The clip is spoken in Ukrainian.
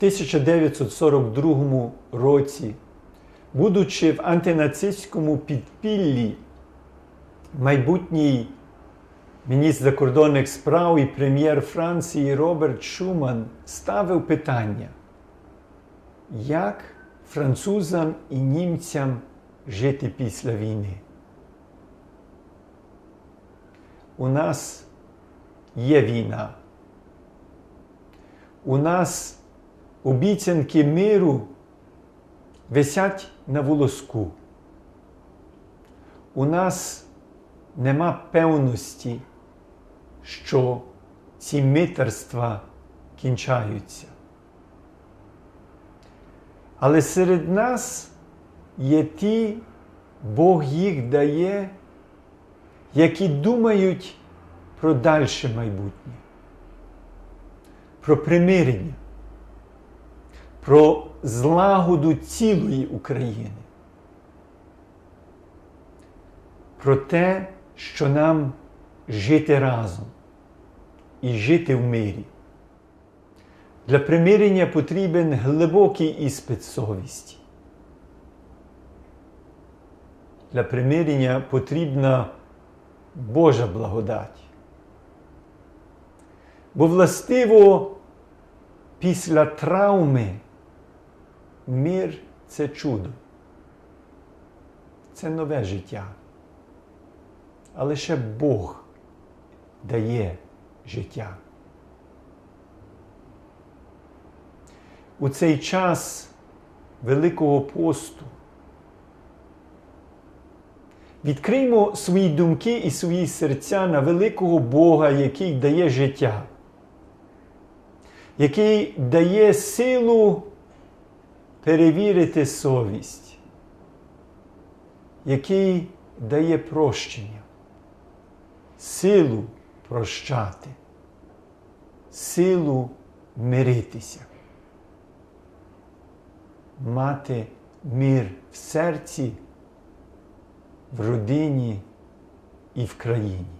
1942 році, будучи в антинацистському підпіллі, майбутній міністр закордонних справ і прем'єр Франції Роберт Шуман ставив питання, як французам і німцям жити після війни. У нас є війна. У нас обіцянки миру висять на волоску. У нас нема певності, що ці митерства кінчаються. Але серед нас є ті, Бог їх дає, які думають про дальше майбутнє, про примирення, про злагоду цілої України, про те, що нам жити разом і жити в мирі. Для примирення потрібен глибокий іспит совісті. Для примирення потрібна Божа благодать. Бо властиво після травми мир це чудо. Це нове життя. А лише Бог дає життя. У цей час Великого посту відкриймо свої думки і свої серця на великого Бога, який дає життя, який дає силу перевірити совість, який дає прощення, силу прощати, силу миритися, мати мир в серці в родині і в країні.